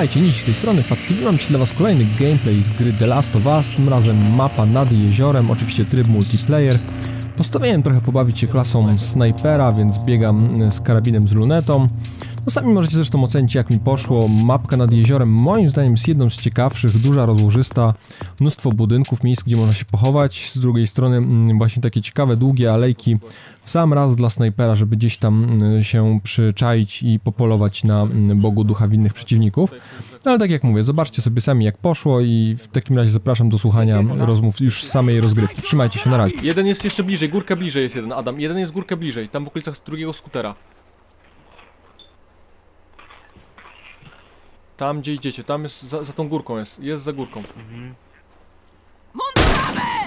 Witajcie, Nici z tej strony, Pat TV. Mam dzisiaj dla was kolejny gameplay z gry The Last of Us, tym razem mapa nad jeziorem, oczywiście tryb multiplayer. Postanowiłem trochę pobawić się klasą snajpera, więc biegam z karabinem z lunetą. No sami możecie zresztą ocenić jak mi poszło. Mapka nad jeziorem moim zdaniem jest jedną z ciekawszych, duża, rozłożysta, mnóstwo budynków, miejsc gdzie można się pochować. Z drugiej strony mm, właśnie takie ciekawe, długie alejki w sam raz dla snajpera, żeby gdzieś tam mm, się przyczaić i popolować na mm, Bogu ducha winnych przeciwników. No ale tak jak mówię, zobaczcie sobie sami jak poszło i w takim razie zapraszam do słuchania rozmów już z samej rozgrywki. Trzymajcie się, na razie. Jeden jest jeszcze bliżej, górkę bliżej jest jeden, Adam. Jeden jest górkę bliżej, tam w okolicach drugiego skutera. Tam gdzie idziecie, tam jest, za, za tą górką jest, jest za górką.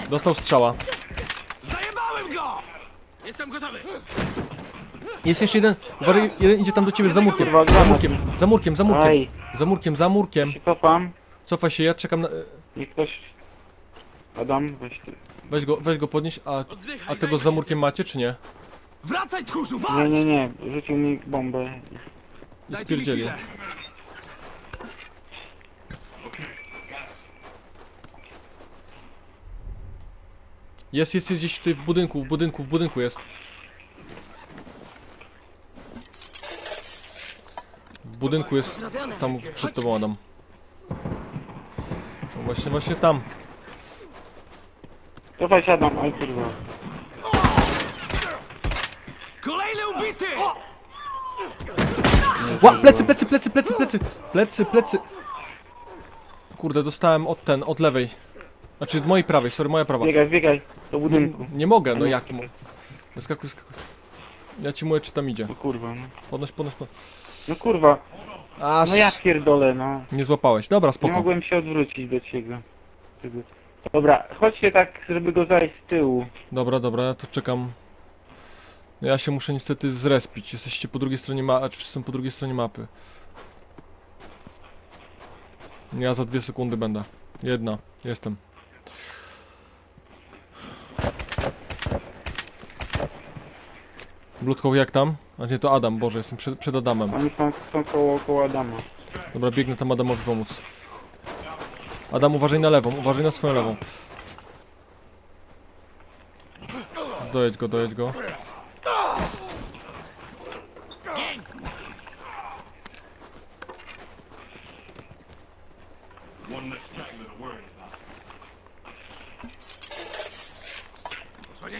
Dostał strzała. Zajebałem go! Jestem gotowy! Jest jeszcze jeden, uważaj, jeden idzie tam do ciebie za murkiem, za murkiem, za murkiem, za murkiem, Aj, za murkiem, za murkiem. się cofam. Cofaj się, ja czekam na... Niech ktoś... Adam, weź ty. Weź go, weź go podnieś, a, a tego za murkiem macie, czy nie? Wracaj, tchórzu, Nie, walcz! nie, nie, rzucił mi bombę. I spierdzieli. Jest, jest, jest gdzieś tutaj w budynku, w budynku, w budynku jest. W budynku jest, tam przed tobą Adam. No właśnie, właśnie tam. Cofaj się Adam, aj kurwa. Kolejny ubity! Ła, plecy, plecy, plecy, plecy, plecy, plecy, plecy. Kurde, dostałem od ten, od lewej. Znaczy od mojej prawej, sorry, moja prawa. Biegaj, biegaj, do budynku. Nie mogę, no jak? mo- Wyskakuj, wyskakuj. Ja ci mówię, czy tam idzie. No kurwa, no. Podnoś, podnoś, podnoś. No kurwa, Aż no ja pierdolę, no. nie złapałeś. Dobra, Nie spoko. mogłem się odwrócić do ciebie. Dobra, chodźcie tak, żeby go zajść z tyłu. Dobra, dobra, ja tu czekam. No Ja się muszę niestety zrespić. Jesteście po drugiej stronie mapy, czy wszyscy są po drugiej stronie mapy. Ja za dwie sekundy będę. Jedna, jestem. Blutką jak tam? A nie, to Adam, Boże, jestem przed, przed Adamem. Oni są, są koło, koło Adama. Dobra, biegnę tam Adamowi pomóc. Adam, uważaj na lewą, uważaj na swoją lewą. Dojedź go, dojedź go.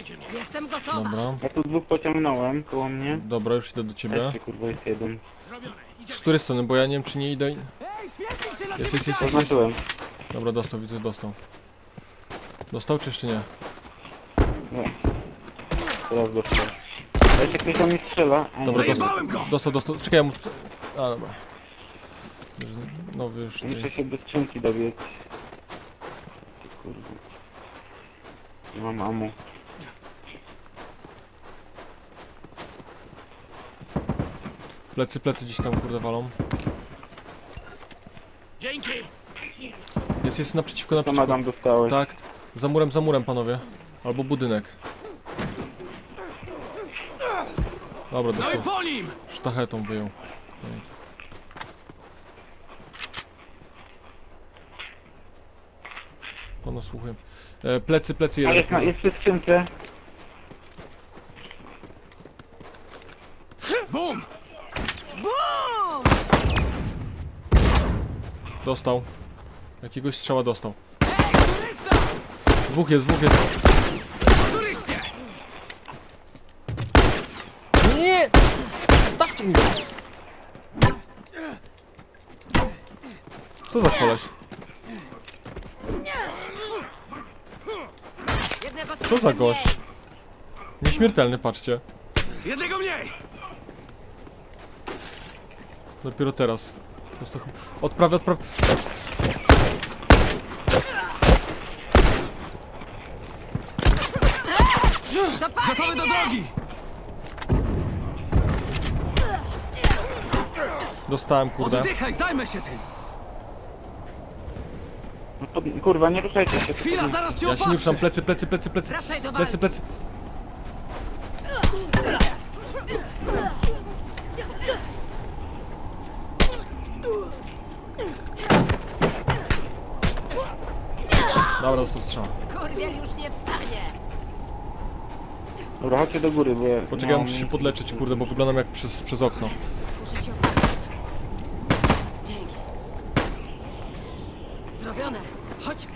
Mnie. Jestem gotowa. Dobra, Ja tu dwóch pociągnąłem koło mnie. dobra, już idę do ciebie. Jeszcze kurwa jest jeden. Zrobione. Z której strony, bo ja nie wiem czy nie idę... Jest, jest, jest, jest, jest. Zaznaczyłem. Dobra, dostał, widzę, dostał. Dostał czy jeszcze nie? Nie. Teraz dostał. Jeszcze ktoś do mnie strzela. A, Dobra, dostał, Zajebałem go! dostał, dostał, czekaj, ja mu... A, dobra. No wiesz, ty... Muszę się do skrzynki dowiedzieć. Kurde. Nie mam amu. Plecy, plecy gdzieś tam kurde walą. Dzięki! Jest, jest naprzeciwko, Co naprzeciwko. Dostałeś? Tak, za murem, za murem panowie. Albo budynek. Dobra, No i dostał. po nim! Sztachetą wyjął. Dzięki. Pana słuchaj. E, plecy, plecy A jeden. jest, na, jest przy skrzynce. Dostał. Jakiegoś strzała dostał. Dwóch jest, dwóch jest. Nie! Stawcie mi! Co za koleś? Co za gość? Nieśmiertelny, patrzcie. Jednego mniej! Dopiero teraz. Dostał... Odprawy, odprawy. Dopalaj Gotowy do drogi! Dostałem, kurde. Oddychaj, zajmę się tym! No kurwa, nie ruszajcie się. Chwila, zaraz cię Ja się nie ruszam. Plecy, plecy, plecy, plecy. Wracaj do Plecy, plecy. Dobra, dostał strzał. Skurwiel już nie wstanie. Dobra, chodźcie do góry, ja... Poczekaj, no, muszę się podleczyć, kurde, bo wyglądam jak przez, przez okno. Muszę się opłacić. Dzięki. Zrobione. Chodźmy.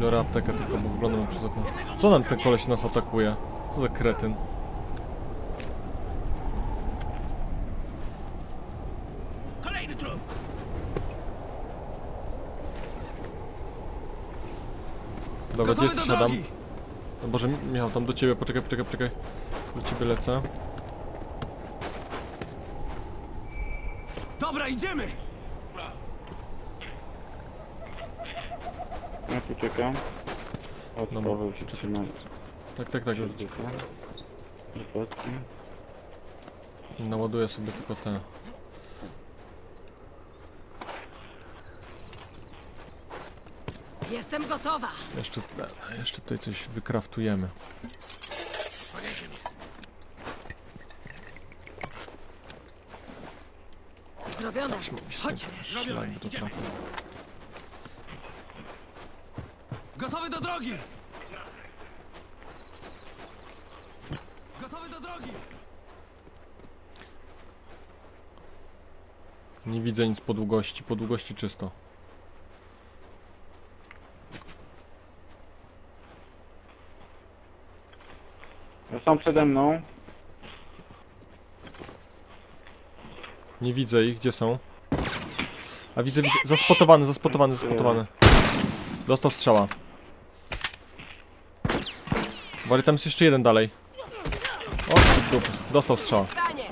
Biorę aptekę tylko, bo wyglądam jak przez okno. Co nam ten koleś nas atakuje? Co za kretyn? Dobra, gdzie Gotowy do jesteś Adam? drogi! No Boże, Michał, tam do ciebie, poczekaj, poczekaj, poczekaj. Do ciebie lecę. Dobra, idziemy! Ja tu czekam. Paweł się czekaj, trzyma. Tak, tak, tak. Dokładnie. Naładuję sobie tylko te. Jestem gotowa. Jeszcze jeszcze tutaj coś wykraftujemy. Zrobione. Chodźmy. Szlak by to trafił. Gotowy do drogi! Gotowy do drogi! Nie widzę nic po długości, po długości czysto. Są przede mną. Nie widzę ich, gdzie są? A widzę, widzę, zaspotowany, zaspotowany, zaspotowany. Dostał strzała. Wary, tam jest jeszcze jeden dalej. O, ty dupy. Dostał strzała. Wstanie.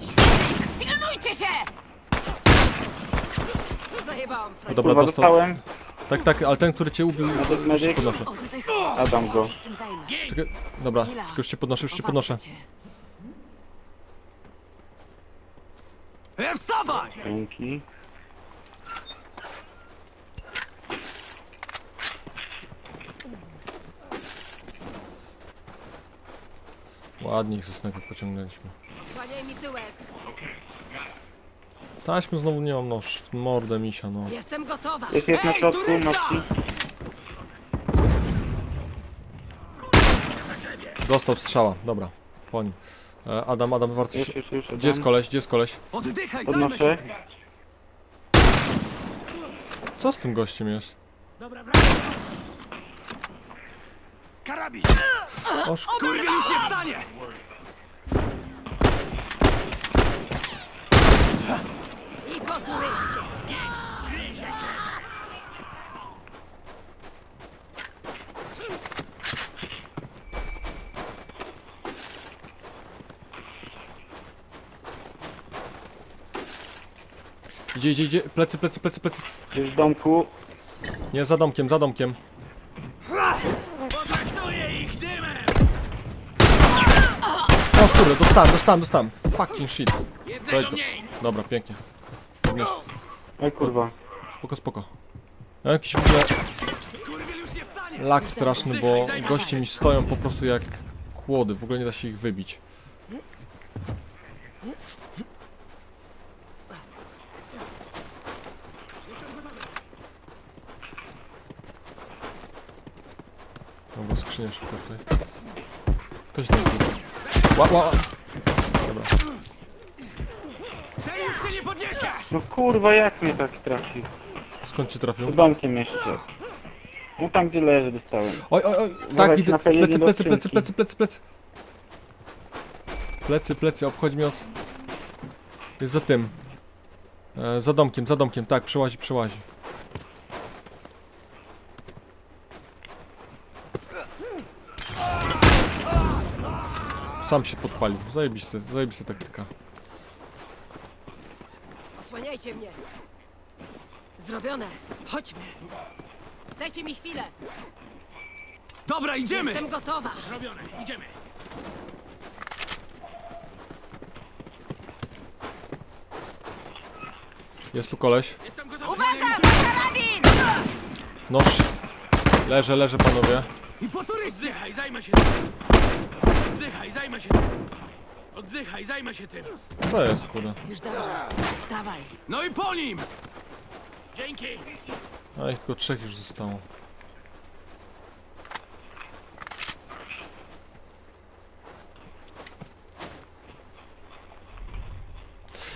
Świetnie. Pilnujcie się! Zajebałam Frank. Dobra, Kurwa, dostał. dostałem. Tak, tak, ale ten, który cię ubił, już się podnoszę. Adam go. Czekaj, dobra, tylko już się podnoszę, już się podnoszę. Cię. E, wstawaj! Dzięki. Ładnie ich ze snajpy pociągnęliśmy. Osłaniaj mi tyłek. Taśmy znowu nie mam noż w mordę misia, no. Jestem gotowa. Jest, jest na środku! Matki. Dostał strzała, dobra, po nim. E, Adam, Adam, warto Już, się... już, już. Gdzie jest koleś, gdzie jest koleś? Oddychaj, zajmę Podnoszę. się! Co z tym gościem jest? Dobra, wracaj! Karabin! Oż, Kurwiel już nie wstanie! I po turyście. idzie, idzie, idzie, plecy, plecy, plecy, plecy. Jest w domku. Nie, za domkiem, za domkiem. Potraktuję ich dymem! O kurde, dostałem, dostałem, dostałem. Fucking shit. Jednego Dojdź go. mniej! Dobra, pięknie. Oj kurwa. Spoko, spoko. Jakiś w ogóle lag straszny, bo goście mi stoją po prostu jak kłody. W ogóle nie da się ich wybić. Mam go skrzynię szybko tutaj. Ktoś tam ła, ła. Dobra. Ten już się nie podniesie! No kurwa, jak mnie tak trafił? Skąd cię trafił? Z domkiem jeszcze. No tam gdzie leży dostałem. Oj, oj, oj, tak widzę, na P1 plecy, do plecy, plecy, skrzynki. plecy, plecy, plecy. Plecy, plecy, obchodzi mnie od... Jest za tym. E, za domkiem, za domkiem, tak, przełazi, przełazi. Sam się podpalił, zajebiste, zajebista taktyka. Osłaniajcie mnie. Zrobione. Chodźmy. Dajcie mi chwilę. Dobra, idziemy! Jestem gotowa. Robione, idziemy! Jest tu koleś. Jestem gotowy! Uwaga! Karabin! Noż. Leżę, leżę panowie. I po turyście! Oddychaj, zajmę się tym! Oddychaj, zajmę się tym! Oddychaj, zajmę się tym. Co jest, kurde? Już dobrze. Wstawaj. No i po nim! Dzięki! A ich tylko trzech już zostało.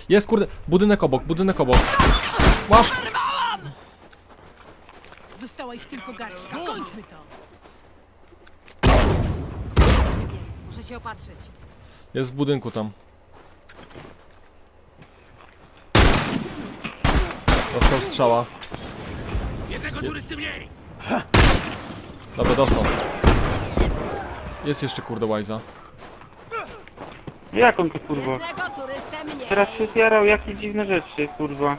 Jest, kurde, budynek obok, budynek obok. Masz! Została ich tylko garstka. Kończmy to. Mnie. Muszę się opatrzyć. Jest w budynku tam. Dostał strzała. Jednego turysty mniej! Dobra, dostał. Jest jeszcze, kurde, Łajza. Jak on to kurwa? Jednego turystę mniej. Teraz się zjarał jakie dziwne rzeczy, kurwa.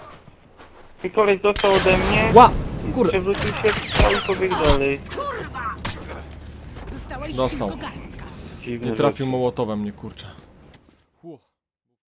I koleś dostał ode mnie, Ła! Kurde, przewrócił się, wstał i pobiegł dalej. Kurwa! Została ich Dostał. tylko garstka. Dziwne nie trafił mołotowem mnie, kurczę.